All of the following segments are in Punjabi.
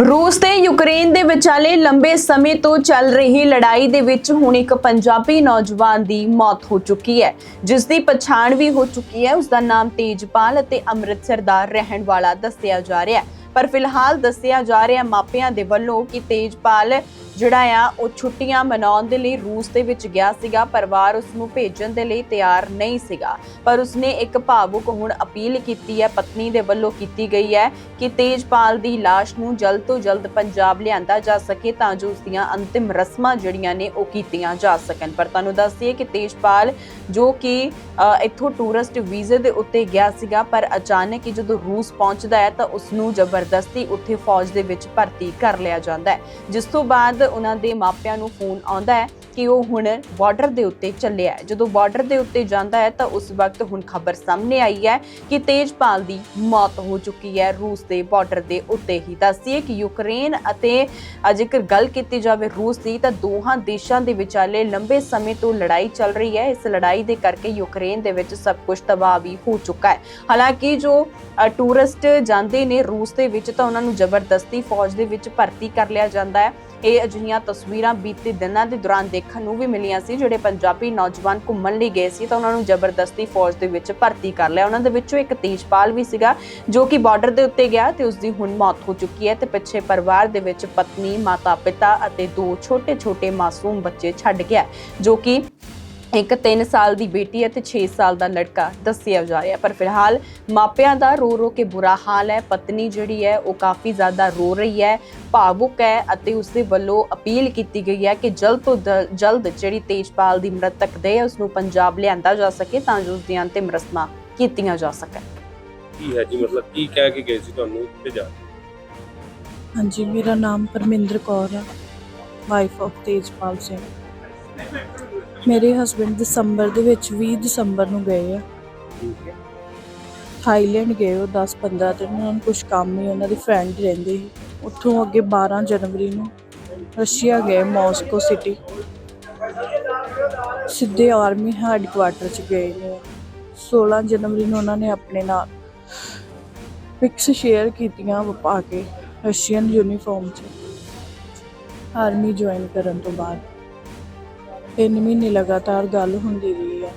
ਰੂਸ ਤੇ ਯੂਕਰੇਨ ਦੇ ਵਿਚਾਲੇ ਲੰਬੇ ਸਮੇਂ ਤੋਂ ਚੱਲ ਰਹੀ ਲੜਾਈ ਦੇ ਵਿੱਚ ਹੁਣ ਇੱਕ ਪੰਜਾਬੀ ਨੌਜਵਾਨ ਦੀ ਮੌਤ ਹੋ ਚੁੱਕੀ ਹੈ। ਜਿਸ ਦੀ ਪਛਾਣ ਵੀ ਹੋ ਚੁੱਕੀ ਹੈ। ਉਸ ਦਾ ਨਾਮ ਤੇਜਪਾਲ ਅਤੇ ਅੰਮ੍ਰਿਤਸਰ ਦਾ ਰਹਿਣ ਵਾਲਾ ਦੱਸਿਆ ਜਾ ਰਿਹਾ ਹੈ। ਪਰ ਫਿਲਹਾਲ ਦੱਸਿਆ ਜਾ ਰਿਹਾ ਮਾਪਿਆਂ ਦੇ ਵੱਲੋਂ ਕਿ ਤੇਜਪਾਲ ਜਿਹੜਾ ਆ, ਉਹ ਛੁੱਟੀਆਂ ਮਨਾਉਣ ਦੇ ਲਈ ਰੂਸ ਦੇ ਵਿੱਚ ਗਿਆ ਸੀਗਾ। ਪਰਿਵਾਰ ਉਸ ਨੂੰ ਭੇਜਣ ਦੇ ਲਈ ਤਿਆਰ ਨਹੀਂ ਸੀਗਾ। ਪਰ ਉਸਨੇ ਇੱਕ ਭਾਵੁਕ ਹੁਣ ਅਪੀਲ ਕੀਤੀ ਹੈ, ਪਤਨੀ ਦੇ ਵੱਲੋਂ ਕੀਤੀ ਗਈ ਹੈ ਕਿ ਤੇਜਪਾਲ ਦੀ ਲਾਸ਼ ਨੂੰ ਜਲਦ ਤੋਂ ਜਲਦ ਪੰਜਾਬ ਲਿਆਂਦਾ ਜਾ ਸਕੇ ਤਾਂ ਜੋ ਉਸ ਦੀਆਂ ਅੰਤਿਮ ਰਸਮਾਂ ਜਿਹੜੀਆਂ ਨੇ, ਉਹ ਕੀਤੀਆਂ ਜਾ ਸਕਣ। ਪਰ ਤੁਹਾਨੂੰ ਦੱਸ ਦਈਏ ਕਿ ਤੇਜਪਾਲ ਜੋ ਕਿ ਇੱਥੋਂ ਟੂਰਿਸਟ ਵੀਜ਼ੇ ਦੇ ਉੱਤੇ ਗਿਆ ਸੀਗਾ, ਪਰ ਅਚਾਨਕ ਹੀ ਜਦੋਂ ਰੂਸ ਪਹੁੰਚਦਾ ਹੈ ਤਾਂ ਉਸ ਨੂੰ ਜ਼ਬਰਦਸਤੀ ਉੱਥੇ ਫੌਜ ਦੇ ਵਿੱਚ ਭਰਤੀ ਕਰ ਲਿਆ ਜਾਂਦਾ ਹੈ, ਜਿਸ ਤੋਂ ਬਾਅਦ ਉਹਨਾਂ ਦੇ ਮਾਪਿਆਂ ਨੂੰ ਫੋਨ ਆਉਂਦਾ ਹੈ ਕਿ ਉਹ ਹੁਣ ਬਾਰਡਰ ਦੇ ਉੱਤੇ ਚੱਲਿਆ ਹੈ। ਜਦੋਂ ਬਾਰਡਰ ਦੇ ਉੱਤੇ ਜਾਂਦਾ ਹੈ ਤਾਂ ਉਸ ਵਕਤ ਹੁਣ ਖਬਰ ਸਾਹਮਣੇ ਆਈ ਹੈ ਕਿ ਤੇਜਪਾਲ ਦੀ ਮੌਤ ਹੋ ਚੁੱਕੀ ਹੈ। ਰੂਸ ਦੇ ਬਾਰਡਰ ਦੇ ਉੱਤੇ ਹੀ ਦੱਸਦੀਏ ਕਿ ਯੂਕਰੇਨ ਅਤੇ ਜੇਕਰ ਗੱਲ ਕੀਤੀ ਜਾਵੇ ਰੂਸ ਦੀ ਤਾਂ ਦੋਹਾਂ ਦੇਸ਼ਾਂ ਦੇ ਵਿਚਾਲੇ ਲੰਬੇ ਸਮੇਂ ਤੋਂ ਲੜਾਈ ਚੱਲ ਰਹੀ ਹੈ। ਇਸ ਲੜਾਈ ਦੇ ਕਰਕੇ ਯੂਕਰੇਨ ਦੇ ਵਿੱਚ ਸਭ ਕੁਝ ਤਬਾਹ ਵੀ ਹੋ ਚੁੱਕਾ ਹੈ। ਹਾਲਾਂਕਿ ਜੋ ਟੂਰਿਸਟ ਜਾਂਦੇ ਨੇ ਰੂਸ ਦੇ ਵਿੱਚ ਤਾਂ ਉਹਨਾਂ ਨੂੰ ਜ਼ਬਰਦਸਤੀ ਫੌਜ ਦੇ ਵਿੱਚ ਭਰਤੀ ਕਰ ਲਿਆ ਜਾਂਦਾ ਹੈ। ਇਹ ਅਜਿਹੀਆਂ ਤਸਵੀਰਾਂ ਬੀਤੇ ਦਿਨਾਂ ਦੇ ਦੌਰਾਨ ਦੇਖਣ ਨੂੰ ਵੀ ਮਿਲੀਆਂ ਸੀ, ਜਿਹੜੇ ਪੰਜਾਬੀ ਨੌਜਵਾਨ ਘੁੰਮਣ ਲਈ ਗਏ ਸੀ ਤਾਂ ਉਹਨਾਂ ਨੂੰ ਜ਼ਬਰਦਸਤੀ ਫੌਜ ਦੇ ਵਿੱਚ ਭਰਤੀ ਕਰ ਲਿਆ। ਉਹਨਾਂ ਦੇ ਵਿੱਚੋਂ ਇੱਕ ਤੇਜਪਾਲ ਵੀ ਸੀਗਾ, ਜੋ ਕਿ ਬਾਰਡਰ ਦੇ ਉੱਤੇ ਗਿਆ ਤੇ ਉਸ ਦੀ ਹੁਣ ਮੌਤ ਹੋ ਚੁੱਕੀ ਹੈ ਤੇ ਪਿੱਛੇ ਪਰਿਵਾਰ ਦੇ ਵਿੱਚ ਪਤਨੀ ਮਾਤਾ ਪਿਤਾ ਅਤੇ ਦੋ ਛੋਟੇ-ਛੋਟੇ ਮਾਸੂਮ ਬੱਚੇ ਛੱਡ ਗਿਆ, ਜੋ ਕਿ ਇੱਕ 3 ਸਾਲ ਦੀ ਬੇਟੀ ਅਤੇ 6 ਸਾਲ ਦਾ ਲੜਕਾ ਦੱਸਿਆ ਜਾ ਰਿਹਾ ਪਰ ਫਿਲਹਾਲ ਮਾਪਿਆਂ ਦਾ ਰੋ ਰੋ ਕੇ ਬੁਰਾ ਹਾਲ ਹੈ। ਪਤਨੀ ਜਿਹੜੀ ਹੈ ਉਹ ਕਾਫੀ ਜ਼ਿਆਦਾ ਰੋ ਰਹੀ ਹੈ ਭਾਵੁਕ ਹੈ ਅਤੇ ਉਸ ਦੇ ਵੱਲੋਂ ਅਪੀਲ ਕੀਤੀ ਗਈ ਹੈ ਕਿ ਜਲਦ ਤੋਂ ਜਲਦ ਜਿਹੜੀ ਤੇਜਪਾਲ ਦੀ ਮ੍ਰਿਤਕ ਦੇ ਉਸ ਨੂੰ ਪੰਜਾਬ ਲਿਆਂਦਾ ਜਾ ਸਕੇ ਤਾਂ ਜੋ ਉਸ ਦੀਆਂ ਅੰਤਿਮ ਰਸਮਾਂ ਕੀਤੀਆਂ ਜਾ ਸਕਣ। ਕੀ ਹੈ ਜੀ? ਮਤਲਬ ਕੀ ਕਹਿ ਕੇ ਗਏ ਸੀ ਤੁਹਾਨੂੰ ਤੇ ਜਾ ਹਾਂਜੀ ਮੇਰਾ ਨਾਮ ਪਰਮਿੰਦਰ ਕੌਰ ਹੈ ਵਾਈਫ ਆਫ ਤੇਜਪਾਲ ਸਿੰਘ। ਮੇਰੇ ਹਸਬੰਡ ਦਸੰਬਰ ਦੇ ਵਿੱਚ 20 ਦਸੰਬਰ ਨੂੰ ਗਏ ਆ। ਥਾਈਲੈਂਡ ਗਏ ਉਹ 10-15 ਦਿਨ ਉਹਨਾਂ ਨੂੰ ਕੁਝ ਕੰਮ ਹੀ ਉਹਨਾਂ ਦੀ ਫਰੈਂਡ ਰਹਿੰਦੇ ਸੀ। ਉੱਥੋਂ ਅੱਗੇ 12 ਜਨਵਰੀ ਨੂੰ ਰਸ਼ੀਆ ਗਏ ਮਾਸਕੋ ਸਿਟੀ। ਸਿੱਧੇ ਆਰਮੀ ਹੈੱਡਕੁਆਟਰ ਚ ਗਏ ਨੇ। 16 ਜਨਵਰੀ ਨੂੰ ਉਹਨਾਂ ਨੇ ਆਪਣੇ ਨਾਲ ਪਿਕਸ ਸ਼ੇਅਰ ਕੀਤੀਆਂ ਉਹ ਪਾ ਕੇ ਰਸ਼ੀਅਨ ਯੂਨੀਫਾਰਮ 'ਚ। ਆਰਮੀ ਜੁਆਇਨ ਕਰਨ ਤੋਂ ਬਾਅਦ। ਤਿੰਨ ਮਹੀਨੇ ਲਗਾਤਾਰ ਗੱਲ ਹੁੰਦੀ ਰਹੀ ਹੈ।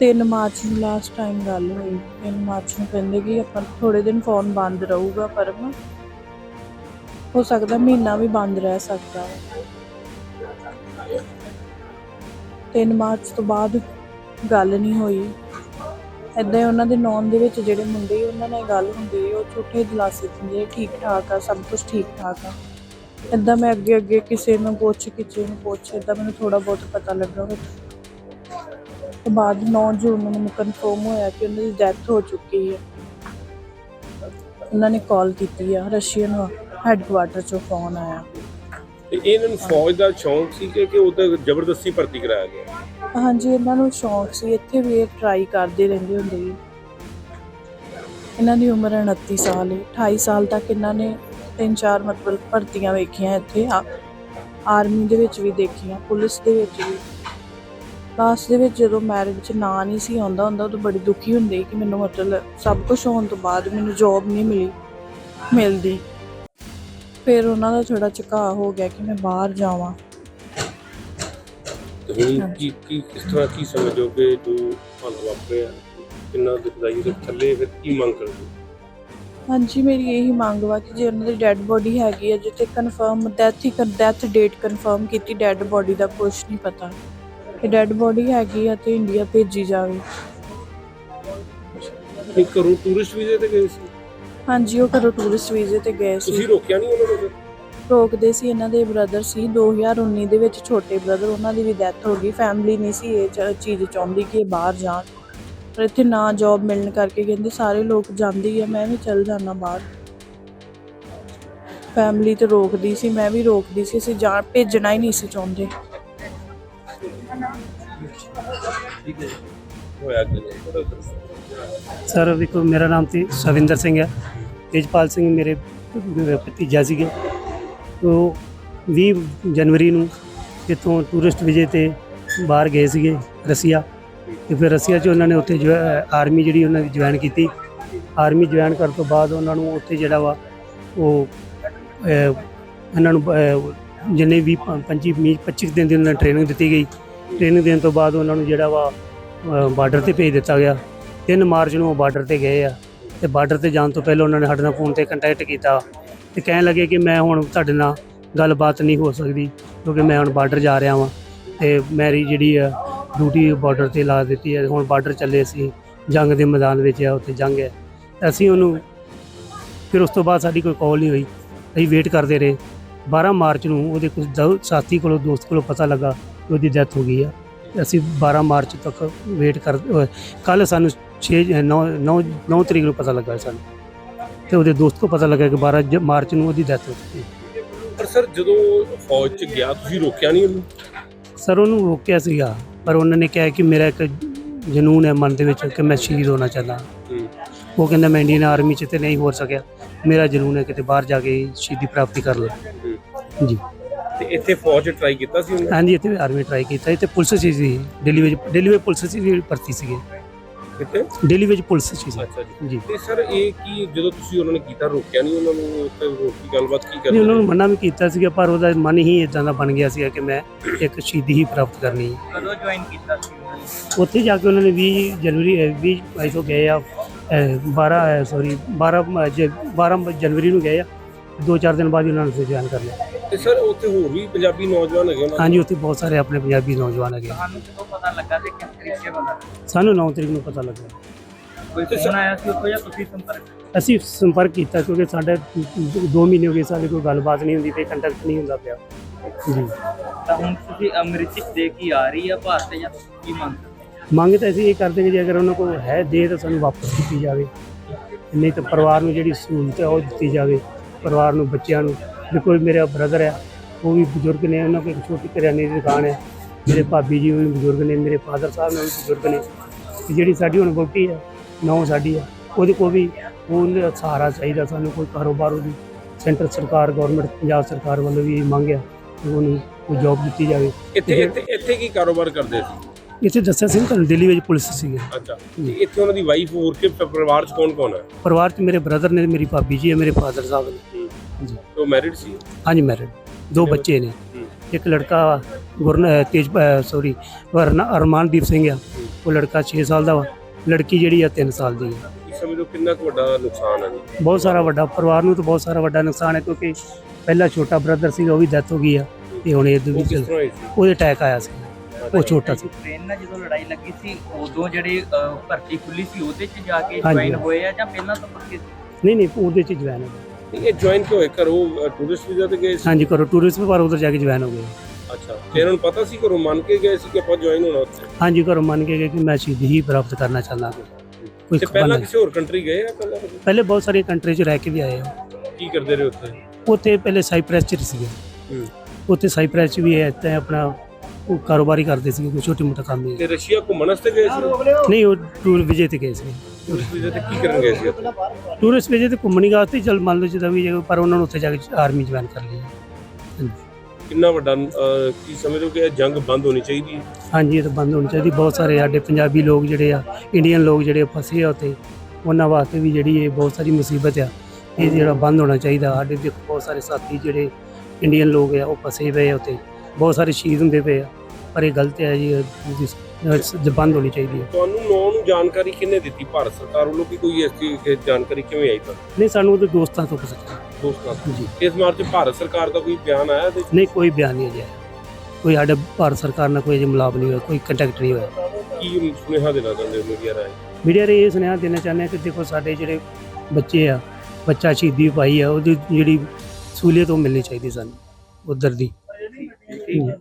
3 ਮਾਰਚ ਨੂੰ ਲਾਸਟ ਟਾਈਮ ਗੱਲ ਹੋਈ। 3 ਮਾਰਚ ਨੂੰ ਕਹਿੰਦੇ ਕਿ ਆਪਾਂ ਥੋੜੇ ਦਿਨ ਫੋਨ ਬੰਦ ਰਹੂਗਾ ਪਰ ਹੋ ਸਕਦਾ ਮਹੀਨਾ ਵੀ ਬੰਦ ਰਹਿ ਸਕਦਾ। ਹੈ 3 ਮਾਰਚ ਤੋਂ ਬਾਅਦ ਗੱਲ ਨਹੀਂ ਹੋਈ। ਏਦਾਂ ਉਹਨਾਂ ਦੇ ਨੌਨ ਦੇ ਵਿੱਚ ਜਿਹੜੇ ਮੁੰਡੇ ਉਹਨਾਂ ਨਾਲ ਗੱਲ ਹੁੰਦੀ ਉਹ ਛੋਟੇ ਦਿਲਾਸੇ ਦਿੰਦੇ ਠੀਕ ਠਾਕ ਆ, ਸਭ ਕੁਝ ਠੀਕ ਠਾਕ ਆ। ਏਦਾਂ ਮੈਂ ਅੱਗੇ ਅੱਗੇ ਕਿਸੇ ਨੂੰ ਪੁੱਛ ਕਿਸੇ ਨੂੰ ਪੁੱਛ ਏਦਾਂ ਮੈਨੂੰ ਥੋੜਾ ਬਹੁਤ ਪਤਾ ਲੱਗਾ। ਤੇ ਬਾਅਦ 9 ਜੂਨ ਨੂੰ ਮੈਨੂੰ ਕਨਫਰਮ ਹੋਇਆ ਕਿ ਉਹਨਾਂ ਦੀ ਡੈਥ ਹੋ ਚੁੱਕੀ ਹੈ। ਉਹਨਾਂ ਨੇ ਕਾਲ ਕੀਤੀ ਆ ਰਸ਼ੀਅਨ ਹੈੱਡਕੁਆਟਰ ਚੋਂ ਫੋਨ ਆਇਆ। ਤੇ ਇਹਨਾਂ ਨੂੰ ਫੌਜ ਦਾ ਸ਼ੌਂਕ ਸੀ ਕਿ ਕਿ ਉਹਦਾ ਜ਼ਬਰਦਸਤੀ ਭਰਤੀ ਕਰਾਇਆ ਗਿਆ? ਹਾਂਜੀ ਇਹਨਾਂ ਨੂੰ ਸ਼ੌਂਕ ਸੀ ਇੱਥੇ ਵੀ ਇਹ ਟਰਾਈ ਕਰਦੇ ਰਹਿੰਦੇ ਹੁੰਦੇ ਸੀ। ਇਹਨਾਂ ਦੀ ਉਮਰ 29 ਸਾਲ ਹੈ 28 ਸਾਲ ਤੱਕ ਇਹਨਾਂ ਨੇ ਤਿੰਨ ਚਾਰ ਮਤਲਬ ਭਰਤੀਆਂ ਵੇਖੀਆਂ ਇੱਥੇ, ਆ- ਆਰਮੀ ਦੇ ਵਿੱਚ ਵੀ ਦੇਖੀਆਂ, ਪੁਲਿਸ ਦੇ ਵਿੱਚ ਵੀ। ਲਾਸਟ ਦੇ ਵਿੱਚ ਜਦੋਂ ਮੈਰਿਜ 'ਚ ਨਾਂ ਨਹੀਂ ਸੀ ਆਉਂਦਾ, ਹੁੰਦਾ ਉਦੋਂ ਬੜੀ ਦੁਖੀ ਹੁੰਦੀ ਕਿ ਮੈਨੂੰ ਮਤਲਬ ਸਭ ਕੁਝ ਹੋਣ ਤੋਂ ਬਾਅਦ ਮੈਨੂੰ ਜੌਬ ਨਹੀਂ ਮਿਲੀ, ਮਿਲਦੀ। ਫਿਰ ਉਹਨਾਂ ਦਾ ਥੋੜਾ ਝੁਕਾਅ ਹੋ ਗਿਆ ਕਿ ਮੈਂ ਬਾਹਰ ਜਾਵਾਂ। ਤੇ ਹੁਣ ਕੀ ਕੀ ਕਿਸ ਤਰ੍ਹਾਂ ਕੀ ਸਮਝੋ ਜੋ ਹਾਲ ਵਾਪਰਿਆ? ਕਿੰਨਾ ਦੁਖਦਾਈ, ਤੇ ਥੱਲੇ ਫਿਰ ਕੀ ਮੰਗ ਕਰਦੇ? ਹਾਂਜੀ ਮੇਰੀ ਇਹੀ ਮੰਗ ਵਾ ਕਿ ਜੇ ਉਹਨਾਂ ਦੀ ਡੈੱਡ ਬੋਡੀ ਹੈਗੀ ਹੈ ਜਿੱਥੇ ਕਨਫਰਮ ਡੈਥ ਹੀ ਡੈਥ ਡੇਟ ਕਨਫਰਮ ਕੀਤੀ ਡੈੱਡ ਬੋਡੀ ਦਾ ਕੁਝ ਨਹੀਂ ਪਤਾ। ਕਿ ਡੈੱਡ ਬੋਡੀ ਹੈਗੀ ਆ ਤੇ ਇੰਡੀਆ ਭੇਜੀ ਜਾਵੇ। ਇਹ ਘਰੋਂ ਟੂਰਿਸਟ ਵੀਜ਼ੇ ਤੇ ਗਏ ਸੀ? ਹਾਂਜੀ ਉਹ ਘਰੋਂ ਟੂਰਿਸਟ ਵੀਜ਼ੇ ਤੇ ਗਏ ਤੁਸੀਂ ਸੀ ਰੋਕਿਆ ਨਹੀਂ ਉਹਨਾਂ ਨੂੰ ਫਿਰ? ਰੋਕਦੇ ਸੀ ਇਹਨਾਂ ਦੇ ਬ੍ਰਦਰ ਸੀ 2019 ਦੇ ਵਿੱਚ ਛੋਟੇ ਬ੍ਰਦਰ ਉਹਨਾਂ ਦੀ ਵੀ ਡੈਥ ਹੋ ਗਈ। ਫੈਮਿਲੀ ਨਹੀਂ ਸੀ ਇਹ ਚ- ਚੀਜ਼ ਚਾਹੁੰਦੀ ਕਿ ਇਹ ਬਾਹਰ ਜਾਣ। ਪਰ ਇੱਥੇ ਨਾ ਜੌਬ ਮਿਲਣ ਕਰਕੇ ਕਹਿੰਦੇ ਸਾਰੇ ਲੋਕ ਜਾਂਦੇ ਹੀ ਆ, ਮੈਂ ਵੀ ਚੱਲ ਜਾਣਾ ਬਾਹਰ। ਫੈਮਿਲੀ ਤੇ ਰੋਕਦੀ ਸੀ, ਮੈਂ ਵੀ ਰੋਕਦੀ ਸੀ, ਅਸੀਂ ਜਾਣ ਭੇਜਣਾ ਹੀ ਨਹੀਂ ਸੀ ਚਾਹੁੰਦੇ। ਸਰ ਵੇਖੋ ਮੇਰਾ ਨਾਮ ਤੇ ਸਵਿੰਦਰ ਸਿੰਘ ਹੈ। ਤੇਜਪਾਲ ਸਿੰਘ ਮੇਰੇ ਭਤੀਜਾ ਸੀਗੇ। ਉਹ 20 ਜਨਵਰੀ ਨੂੰ ਇੱਥੋਂ ਟੂਰਿਸਟ ਵਿਜੇ ਤੇ ਬਾਹਰ ਗਏ ਸੀਗੇ ਰਸੀਆ। ਤੇ ਫਿਰ ਰਸੀਆ 'ਚ ਉਹਨਾਂ ਨੇ ਉੱਥੇ ਜੋ ਆਰਮੀ ਜਿਹੜੀ ਉਹਨਾਂ ਦੀ ਜੁਆਇਨ ਕੀਤੀ। ਆਰਮੀ ਜੁਆਇਨ ਕਰਨ ਤੋਂ ਬਾਅਦ ਉਹਨਾਂ ਨੂੰ ਉੱਥੇ ਜਿਹੜਾ ਵਾ ਉਹ ਇਹਨਾਂ ਨੂੰ ਅਹ, ਜਿੰਨੇ ਵੀ 25 25 ਦਿਨ ਦੀ ਉਹਨਾਂ ਨੂੰ ਟ੍ਰੇਨਿੰਗ ਦਿੱਤੀ ਗਈ। ਟ੍ਰੇਨਿੰਗ ਦੇਣ ਤੋਂ ਬਾਅਦ ਉਹਨਾਂ ਨੂੰ ਜਿਹੜਾ ਵਾ ਬਾਰਡਰ ਤੇ ਭੇਜ ਦਿੱਤਾ ਗਿਆ। 3 ਮਾਰਚ ਨੂੰ ਉਹ ਬਾਰਡਰ ਤੇ ਗਏ ਆ। ਤੇ ਬਾਰਡਰ ਤੇ ਜਾਣ ਤੋਂ ਪਹਿਲਾਂ ਉਹਨਾਂ ਨੇ ਸਾਡੇ ਨਾਲ ਫੋਨ ਤੇ ਕੰਟੈਕਟ ਕੀਤਾ। ਤੇ ਕਹਿਣ ਲੱਗੇ ਕਿ ਮੈਂ ਹੁਣ ਤੁਹਾਡੇ ਨਾਲ ਗੱਲਬਾਤ ਨਹੀਂ ਹੋ ਸਕਦੀ ਕਿਉਂਕਿ ਮੈਂ ਹੁਣ ਬਾਰਡਰ ਜਾ ਰਿਹਾ ਵਾਂ। ਤੇ ਮੇਰੀ ਜਿਹੜੀ ਆ ਡਿਊਟੀ ਬਾਰਡਰ ਤੇ ਲਾ ਦਿੱਤੀ ਹੈ। ਹੁਣ ਬਾਰਡਰ ਚੱਲੇ ਸੀ ਜੰਗ ਦੇ ਮੈਦਾਨ ਵਿੱਚ ਆ ਉੱਥੇ ਜੰਗ ਹੈ। ਅਸੀਂ ਉਹਨੂੰ ਫਿਰ ਉਸ ਤੋਂ ਬਾਅਦ ਸਾਡੀ ਕੋਈ ਕਾਲ ਨਹੀਂ ਹੋਈ। ਅਸੀਂ ਵੇਟ ਕਰਦੇ ਰਹੇ। 12 ਮਾਰਚ ਨੂੰ ਉਹਦੇ ਕੁਝ ਸਾਥੀ ਕੋਲੋਂ ਦੋਸਤ ਕੋਲੋਂ ਪਤਾ ਲੱਗਾ ਕਿ ਉਹਦੀ ਡੈਥ ਹੋ ਗਈ ਆ। ਅਸੀਂ 12 ਮਾਰਚ ਤੱਕ ਵੇਟ ਕਰ ਕੱਲ ਸਾਨੂੰ 6 9 9 9 ਤਰੀਕ ਨੂੰ ਪਤਾ ਲੱਗਾ ਸਾਨੂੰ। ਤੇ ਉਹਦੇ ਦੋਸਤ ਕੋ ਪਤਾ ਲੱਗਾ ਕਿ 12 ਜ- ਮਾਰਚ ਨੂੰ ਉਹਦੀ ਡੈਥ ਹੋ ਗਈ ਪਰ ਸਰ ਜਦੋਂ ਫੌਜ 'ਚ ਗਿਆ ਤੁਸੀਂ ਰੋਕਿਆ ਨਹੀਂ ਉਹਨੂੰ? ਸਰ ਉਹਨੂੰ ਰੋਕਿਆ ਸੀਗਾ। ਪਰ ਉਹਨਾਂ ਨੇ ਕਿਹਾ ਕਿ ਮੇਰਾ ਇੱਕ ਜਨੂਨ ਹੈ ਮਨ ਦੇ ਵਿੱਚ ਕਿ ਮੈਂ ਸ਼ਹੀਦ ਹੋਣਾ ਚਾਹੁੰਦਾ। ਉਹ ਕਹਿੰਦਾ ਮੈਂ ਇੰਡੀਅਨ ਆਰਮੀ 'ਚ ਤੇ ਨਹੀਂ ਹੋ ਸਕਿਆ। ਮੇਰਾ ਜਨੂਨ ਹੈ ਕਿਤੇ ਬਾਹਰ ਜਾ ਕੇ ਸ਼ਹੀਦੀ ਪ੍ਰਾਪਤੀ ਕਰ ਲਾਂ। ਜੀ। ਤੇ ਇੱਥੇ ਫੌਜ ਟਰਾਈ ਕੀਤਾ ਸੀ ਹਾਂਜੀ ਇੱਥੇ ਆਰਮੀ ਟਰਾਈ ਕੀਤਾ। ਇੱਥੇ ਪੁਲਿਸ ਸੀ ਦਿੱਲੀ ਵਿੱਚ ਦਿੱਲੀ ਵਿੱਚ ਪੁਲਿਸ ਵੀ ਭਰਤੀ ਸੀਗੇ। ਕਿੱਥੇ? ਦਿੱਲੀ ਵਿੱਚ ਪੁਲਿਸ ਸੀ। ਅੱਛਾ ਜੀ। ਜੀ। ਤੇ ਸਰ ਇਹ ਕੀ ਜਦੋਂ ਤੁਸੀਂ ਉਹਨਾਂ ਨੇ ਕੀਤਾ ਰੋਕਿਆ ਨਹੀਂ ਉਹਨਾਂ ਨੂੰ? ਤੇ ਰੋਕੀ ਗੱਲਬਾਤ ਕੀ ਨਹੀਂ ਉਹਨਾਂ ਨੂੰ ਮਨਾ ਵੀ ਕੀਤਾ ਸੀਗਾ ਪਰ ਉਹਦਾ ਮਨ ਹੀ ਇਦਾਂ ਦਾ ਬਣ ਗਿਆ ਸੀਗਾ ਕਿ ਮੈਂ ਇੱਕ ਸ਼ਹੀਦੀ ਹੀ ਪ੍ਰਾਪਤ ਕਰਨੀ ਹੈ। ਕਦੋਂ ਜੁਆਇਨ ਕੀਤਾ ਸੀ ਉਹਨਾਂ ਨੇ? ਉੱਥੇ ਜਾ ਕੇ ਉਹਨਾਂ ਨੇ 20 ਜਨਵਰੀ ਅਹ 20 ਬਾਈ ਤੋਂ ਗਏ ਆ ਅਹ 12 ਸੌਰੀ 12 ਮ- ਜ- 12 ਜਨਵਰੀ ਨੂੰ ਗਏ ਆ। ਦੋ ਚਾਰ ਦਿਨ ਬਾਅਦ ਹੀ ਉਹਨਾਂ ਨੇ ਜੁਆਇਨ ਕਰ ਲਿਆ। ਤੇ ਸਰ ਉੱਥੇ ਹੋਰ ਵੀ ਪੰਜਾਬੀ ਨੌਜਵਾਨ ਹੈਗੇ ਉਹਨਾਂ ਹਾਂਜੀ ਉੱਥੇ ਬਹੁਤ ਸਾਰੇ ਆਪਣੇ ਪੰਜਾਬੀ ਨੌਜਵਾਨ ਹੈਗੇ। ਤੁਹਾਨੂੰ ਕਦੋਂ ਪਤਾ ਲੱਗਾ ਤੇ ਕਿਸ ਤਰੀਕੇ ਪਤਾ ਸਾਨੂੰ 9 ਤਰੀਕ ਨੂੰ ਪਤਾ ਲੱਗਾ। ਕੋਈ ਫੋਨ ਆਇਆ ਸੀ ਉੱਥੋਂ ਜਾਂ ਤੁਸੀਂ ਸੰਪਰਕ? ਅਸੀਂ ਸੰਪਰਕ ਕੀਤਾ ਕਿਉਂਕਿ ਸਾਡੇ 2 ਮਹੀਨੇ ਹੋ ਗਏ ਸਾਡੇ ਕੋਈ ਗੱਲਬਾਤ ਨਹੀਂ ਹੁੰਦੀ ਤੇ ਕੰਟੈਕਟ ਨਹੀਂ ਹੁੰਦਾ ਪਿਆ। ਜੀ। ਤਾਂ ਹੁਣ ਤੁਸੀਂ ਅੰਮ੍ਰਿਤਸਰ ਦੇ ਕੀ ਆ ਰਹੀ ਆ ਭਾਰਤ ਜਾਂ ਕੀ ਮੰਗ ਮੰਗ ਤਾਂ ਅਸੀਂ ਇਹ ਕਰਦੇ ਕਿ ਜੇ ਅਗਰ ਉਹਨਾਂ ਕੋਲ ਹੈ ਦੇ ਤਾਂ ਸਾਨੂੰ ਵਾਪਸ ਕੀਤੀ ਜਾਵੇ। ਨਹੀਂ ਤਾਂ ਪਰਿਵਾਰ ਨੂੰ ਜਿਹੜੀ ਸਹੂਲਤ ਹੈ ਉਹ ਦਿੱਤੀ ਜਾਵੇ। ਪਰਿਵਾਰ ਨੂੰ ਬੱਚਿਆਂ ਨੂੰ। ਦੇਖੋ ਮੇਰਾ ਬ੍ਰਦਰ ਹੈ ਉਹ ਵੀ ਬਜ਼ੁਰਗ ਨੇ ਉਹਨਾਂ ਕੋਲ ਇੱਕ ਛੋਟੀ ਕਰਿਆਨੇ ਦੀ ਦੁਕਾਨ ਹੈ। ਮੇਰੇ ਭਾਬੀ ਜੀ ਉਹ ਵੀ ਬਜ਼ੁਰਗ ਨੇ ਮੇਰੇ ਫਾਦਰ ਸਾਹਿਬ ਨੇ ਵੀ ਬਜ਼ੁਰਗ ਨੇ। ਤੇ ਜਿਹੜੀ ਸਾਡੀ ਹੁਣ ਵੋਟੀ ਹੈ ਨੌ ਸਾਡੀ ਹੈ ਉਹਦੇ ਕੋਲ ਵੀ ਉਹਦਾ ਸਹਾਰਾ ਚਾਹੀਦਾ ਸਾਨੂੰ ਕੋਈ ਕਾਰੋਬਾਰ ਉਹਦੀ ਸੈਂਟਰ ਸਰਕਾਰ ਗਵਰਨਮੈਂਟ ਪੰਜਾਬ ਸਰਕਾਰ ਵੱਲੋਂ ਵੀ ਇਹ ਮੰਗ ਹੈ ਕਿ ਉਹਨੂੰ ਕੋਈ ਜੌਬ ਦਿੱਤੀ ਜਾਵੇ। ਇੱਥੇ ਇੱਥੇ ਇੱਥੇ ਕੀ ਕਾਰੋਬਾਰ ਕਰਦੇ ਸੀ? ਇੱਥੇ ਦੱਸਿਆ ਸੀ ਤੁਹਾਨੂੰ ਦਿੱਲੀ ਵਿੱਚ ਪੁਲਿਸ ਸੀਗੇ। ਅੱਛਾ ਇੱਥੇ ਉਹਨਾਂ ਦੀ ਵਾਈਫ ਹੋਰ ਕੇ ਪਰਿਵਾਰ 'ਚ ਕੌਣ ਕੌਣ ਹੈ? ਪਰਿਵਾਰ 'ਚ ਮੇਰੇ ਬ੍ਰਦਰ ਨੇ ਮੇਰੀ ਭਾਬੀ ਜੀ ਹੈ ਮੇਰੇ ਫਾਦਰ ਸਾਹਿਬ ਨੇ। ਉਹ ਮੈਰਿਡ ਸੀ? ਹਾਂਜੀ ਮੈਰਿਡ ਦੋ ਬੱਚੇ ਨੇ। ਇੱਕ ਲੜਕਾ ਗੁਰਨ ਤੇਜ ਸੌਰੀ ਵਰਨਾ ਅਰਮਾਨਦੀਪ ਸਿੰਘ ਆ। ਉਹ ਲੜਕਾ 6 ਸਾਲ ਦਾ ਵਾ। ਲੜਕੀ ਜਿਹੜੀ ਆ 3 ਸਾਲ ਦੀ ਹੈ ਇਸ ਸਮੇਂ ਤੋਂ ਕਿੰਨਾ ਕੁ ਵੱਡਾ ਨੁਕਸਾਨ ਹੈ ਜੀ? ਬਹੁਤ ਸਾਰਾ ਵੱਡਾ। ਪਰਿਵਾਰ ਨੂੰ ਤਾਂ ਬਹੁਤ ਸਾਰਾ ਵੱਡਾ ਨੁਕਸਾਨ ਹੈ ਕਿਉਂਕਿ ਪਹਿਲਾ ਛੋਟਾ ਬ੍ਰਦਰ ਸੀਗਾ ਉਹ ਵੀ ਡੈਥ ਹੋ ਗਈ ਆ। ਤੇ ਹੁਣ ਇਹ ਸੀ? ਉਹਦੇ ਅਟੈਕ ਆਇਆ ਸੀ। ਉਹ ਛੋਟਾ ਸੀ। ਟ੍ਰੇਨ ਨਾਲ ਜਦੋਂ ਲੜਾਈ ਲੱਗੀ ਸੀ ਉਦੋਂ ਜਿਹੜੇ ਭਰਤੀ ਖੁੱਲੀ ਸੀ ਉਹਦੇ 'ਚ ਜਾ ਕੇ। ਜੁਆਇਨ ਹੋਏ ਆ ਜਾਂ ਪਹਿਲਾਂ ਤੋਂ ਪੱਕੇ ਸੀ? ਨਹੀਂ ਨਹੀਂ ਉਹਦੇ 'ਚ ਜਵਾਨ ਹੋ ਗਏ ਇਹ ਜੁਆਇਨ ਕਿਉਂ ਹੋਏ? ਘਰੋਂ ਟੂਰਿਸਟ ਵੀਜ਼ਾ ਤੇ ਗਏ ਸੀ? ਹਾਂਜੀ ਕਰੋ ਟੂਰਿਸਟ ਪਰ ਉਧਰ ਜਾ ਕੇ ਜਵਾਨ ਹੋ ਗਏ। ਅੱਛਾ ਤੇ ਇਹਨਾਂ ਨੂੰ ਪਤਾ ਸੀ ਘਰੋਂ ਮੰਨ ਕੇ ਗਏ ਸੀ ਕਿ ਆਪਾਂ ਜੁਆਇਨ ਹੋਣਾ ਉੱਥੇ? ਹਾਂਜੀ ਘਰੋਂ ਮੰਨ ਕੇ ਗਏ ਕਿ ਮੈਂ ਸ਼ਹੀਦੀ ਹੀ ਪ੍ਰਾਪਤ ਕਰਨਾ ਚਾਹੁੰਦਾ ਕੋਈ ਤੇ ਪਹਿਲਾਂ ਕਿਸੇ ਹੋਰ ਕੰਟਰੀ ਗਏ ਆ ਪਹਿਲਾਂ? ਪਹਿਲੇ ਬਹੁਤ ਸਾਰੀਆਂ ਕੰਟਰੀ 'ਚ ਰਹਿ ਕੇ ਵੀ ਆਏ ਆ। ਕੀ ਕਰਦੇ ਰਹੇ ਉੱਥੇ? ਉੱਥੇ ਪਹਿਲੇ ਸਾਈਪ੍ਰੈਸ 'ਚ ਸੀਗੇ। ਹੂੰ। ਉੱਥੇ ਸਾਈਪ੍ਰੈਸ 'ਚ ਵੀ ਹੈ ਤੇ ਆਪਣਾ ਉਹ ਕਾਰੋਬਾਰੀ ਕਰਦੇ ਸੀਗੇ ਕੋਈ ਛੋਟੀ ਮੋਟਾ ਕੰਮ ਹੀ ਤੇ ਰਸ਼ੀਆ ਘੁੰਮਣ ਵਾਸਤੇ ਗਏ ਸੀ? ਨਹੀਂ ਉਹ ਟੂਰ ਵਿਜੇ ਤੇ ਗਏ ਸੀ। ਟੂਰਿਸਟ ਵੀਜ਼ਾ ਤੇ ਕੀ ਕਰਨ ਗਏ ਸੀ ਉੱਥੇ? ਟੂਰਿਸਟ ਵਿਜੇ ਤੇ ਘੁੰਮਣੀ ਵਾਸਤੇ ਚਲ ਮੰਨ ਲਓ ਜਿੱਦਾਂ ਵੀ ਪਰ ਉਹਨਾਂ ਨੂੰ ਉੱਥੇ ਜਾ ਕੇ ਆਰਮੀ ਜੁਆਇਨ ਕਰ ਲਈ ਕਿੰਨਾ ਵੱਡਾ ਅਹ, ਕੀ ਸਮਝਦੇ ਹੋ ਕਿ ਇਹ ਜੰਗ ਬੰਦ ਹੋਣੀ ਚਾਹੀਦੀ ਹੈ? ਹਾਂਜੀ ਇਹ ਤਾਂ ਬੰਦ ਹੋਣੀ ਚਾਹੀਦੀ। ਬਹੁਤ ਸਾਰੇ ਸਾਡੇ ਪੰਜਾਬੀ ਲੋਕ ਜਿਹੜੇ ਆ ਇੰਡੀਅਨ ਲੋਕ ਜਿਹੜੇ ਫਸੇ ਆ ਉੱਥੇ ਉਹਨਾਂ ਵਾਸਤੇ ਵੀ ਜਿਹੜੀ ਇਹ ਬਹੁਤ ਸਾਰੀ ਮੁਸੀਬਤ ਆ ਇਹ ਜਿਹੜਾ ਬੰਦ ਹੋਣਾ ਚਾਹੀਦਾ। ਸਾਡੇ ਦੇਖੋ ਬਹੁਤ ਸਾਰੇ ਸਾਥੀ ਜਿਹੜੇ ਇੰਡੀਅਨ ਲੋਕ ਆ ਉਹ ਫਸੇ ਪਏ ਆ ਉੱਥੇ। ਬਹੁਤ ਸਾਰੇ ਸ਼ਹੀਦ ਹੁੰਦੇ ਪਏ ਆ। ਪਰ ਇਹ ਗਲਤ ਹੈ ਜੀ ਇਹ ਬੰਦ ਹੋਣੀ ਚਾਹੀਦੀ ਹੈ। ਤੁਹਾਨੂੰ ਨੌ ਨੂੰ ਜਾਣਕਾਰੀ ਕਿੰਨੇ ਦਿੱਤੀ? ਭਾਰਤ ਸਰਕਾਰ ਵੱਲੋਂ ਕਿ ਕੋਈ ਇਸ ਚੀਜ਼ ਦੀ ਜਾਣਕਾਰੀ ਕਿਵੇਂ ਆਈ ਤੁਹਾਨੂੰ? ਨਹੀਂ ਸਾਨੂੰ ਉਹਦੇ ਦੋਸਤਾਂ ਤੋਂ ਪਤਾ ਦੋਸਤਾਂ ਤੋਂ? ਜੀ। ਇਸ ਮਾਰਚ ਭਾਰਤ ਸਰਕਾਰ ਦਾ ਕੋਈ ਬਿਆਨ ਆਇਆ ਤੇ ਨਹੀਂ ਕੋਈ ਬਿਆਨ ਨਹੀਂ ਆਇਆ। ਕੋਈ ਸਾਡੇ ਭਾਰਤ ਸਰਕਾਰ ਨਾਲ ਕੋਈ ਅਜੇ ਮਿਲਾਪ ਨਹੀਂ ਹੋਇਆ ਕੋਈ ਕੰਟੈਕਟ ਨਹੀਂ ਹੋਇਆ। ਕੀ ਸੁਨੇਹਾ ਦੇਣਾ ਚਾਹੁੰਦੇ ਹੋ ਮੀਡੀਆ ਰਾਹੀਂ? ਮੀਡੀਆ ਰੇ ਇਹ ਸੁਨੇਹਾ ਦੇਣਾ ਚਾਹੁੰਦੇ ਹਾਂ ਕਿ ਦੇਖੋ ਸਾਡੇ ਜਿਹੜੇ ਬੱਚੇ ਆ ਬੱਚਾ ਸ਼ਹੀਦੀ ਪਾਈ ਆ ਉਹਦੀ ਜਿਹੜੀ ਸਹੂਲੀਅਤ ਉਹ ਮਿਲਣੀ ਚਾਹੀਦੀ ਸਾਨੂੰ ਉਧਰ ਦੀ। ਠੀਕ ਹੈ।